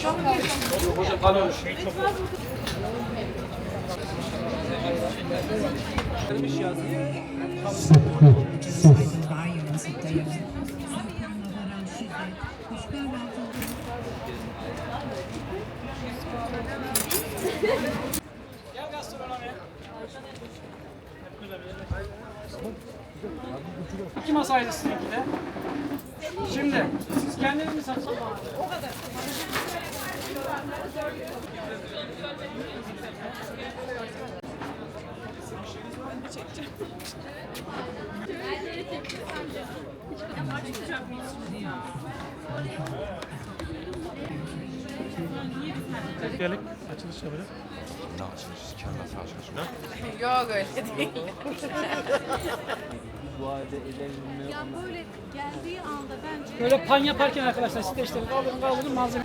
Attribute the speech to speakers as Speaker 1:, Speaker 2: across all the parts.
Speaker 1: Hocam kalıyormuş.
Speaker 2: İki masaydı sizinki de. Şimdi siz kendiniz mi satın?
Speaker 3: Gelin açılış yapalım.
Speaker 4: Yok öyle değil.
Speaker 5: Ya böyle geldiği anda bence
Speaker 2: Böyle pan yaparken arkadaşlar streçleri kaldırın kaldırın malzeme.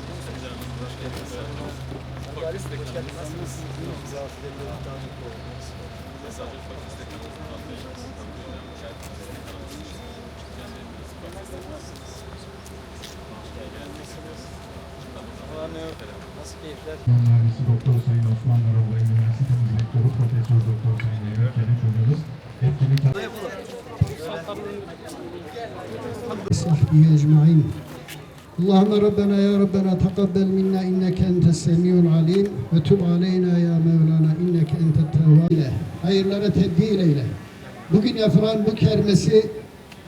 Speaker 6: Mühendisi Doktor Sayın Osman Naroğlu Üniversitesi Direktörü Profesör Doktor Sayın Evren Çelik hocamız etkinlik...
Speaker 7: Bismillahirrahmanirrahim. اللهم ربنا يا ربنا تقبل منا إنك أنت السميع العليم وتب علينا يا مولانا إنك أنت التواب eyle. Hayırlara tebdil eyle. Bugün yapılan bu kermesi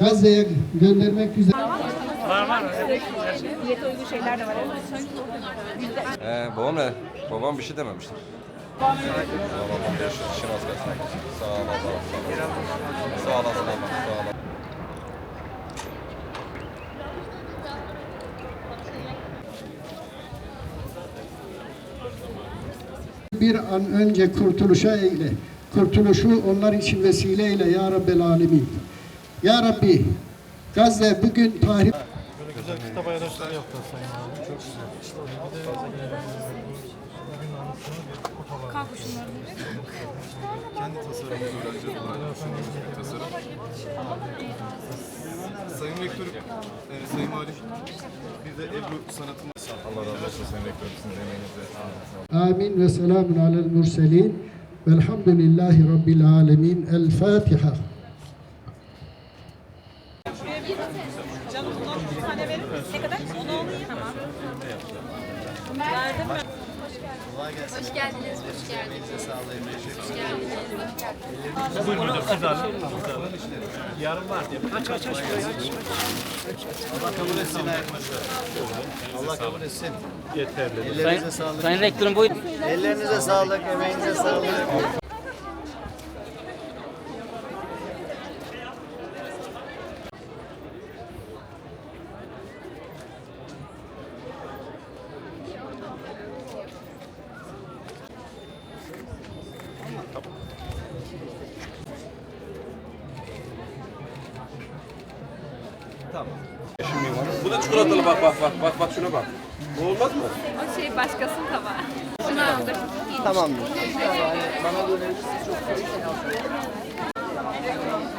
Speaker 7: Gazze'ye göndermek üzere
Speaker 1: Ee, babam ne? Babam bir şey dememiştir. Babam 15 yıl işin az kalsın. Sağ ol Allah. Sağ olasın Allah. Sağ olasın.
Speaker 7: Bir an önce kurtuluşa eyle. Kurtuluşu onlar için vesile eyle ya Rabbel Alemin. Ya Rabbi Gazze bugün tahrip
Speaker 3: Böyle Sayın abi.
Speaker 8: Sayın Rektörüm, e, Sayın Valim, bir de Ebru sanatımız. Allah razı olsun Rektörüm, sizin emeğinize.
Speaker 7: Amin ve selamun alel murselin. Velhamdülillahi Rabbil alemin. El Fatiha.
Speaker 4: Hoş geldiniz, hoş geldiniz.
Speaker 3: Buyurun hocam siz alın. Yarın var diye.
Speaker 9: Allah kabul etsin. Allah kabul etsin.
Speaker 3: Yeterli.
Speaker 9: Ellerinize sağlık.
Speaker 2: Sayın Rektörüm buyurun.
Speaker 9: Ellerinize sağlık, emeğinize sağlık.
Speaker 1: Bu da çikolatalı bak bak bak bak bak şuna bak. Bu olmaz mı?
Speaker 4: O şey başkasının tabağı. Şunu aldır.
Speaker 9: Tamamdır.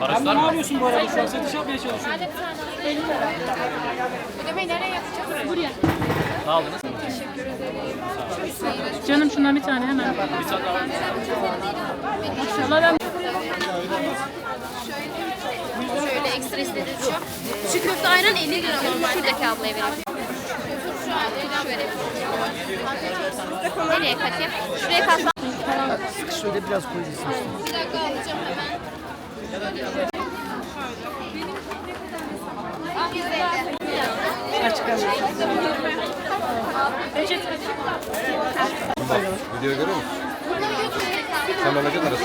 Speaker 2: Abi ne yapıyorsun bu arada şu an? Satış yapmaya çalışıyorum.
Speaker 4: Ödemeyi nereye yapacağız? Buraya.
Speaker 5: canım şundan bir tane hemen. Bir tane daha.
Speaker 4: Şöyle ekstra istediğiniz şu. Şu köfte ayran 50 lira normal. Şuradaki ablaya verelim. Nereye katayım? Şuraya katla.
Speaker 9: Şöyle biraz koyacaksın.
Speaker 4: Bir dakika alacağım hemen. Ah, 150.
Speaker 1: Video görüyor musun? Sen memleket arası.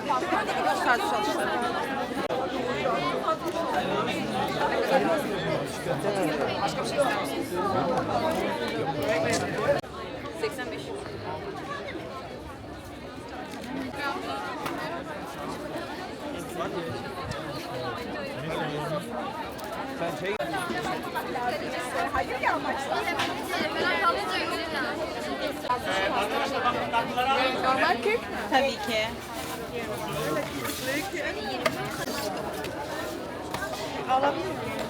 Speaker 10: çiğ köfte aynı.
Speaker 11: Normal 40. Tabii ki. Alabilir miyim?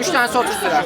Speaker 9: Üç tane 30 lira.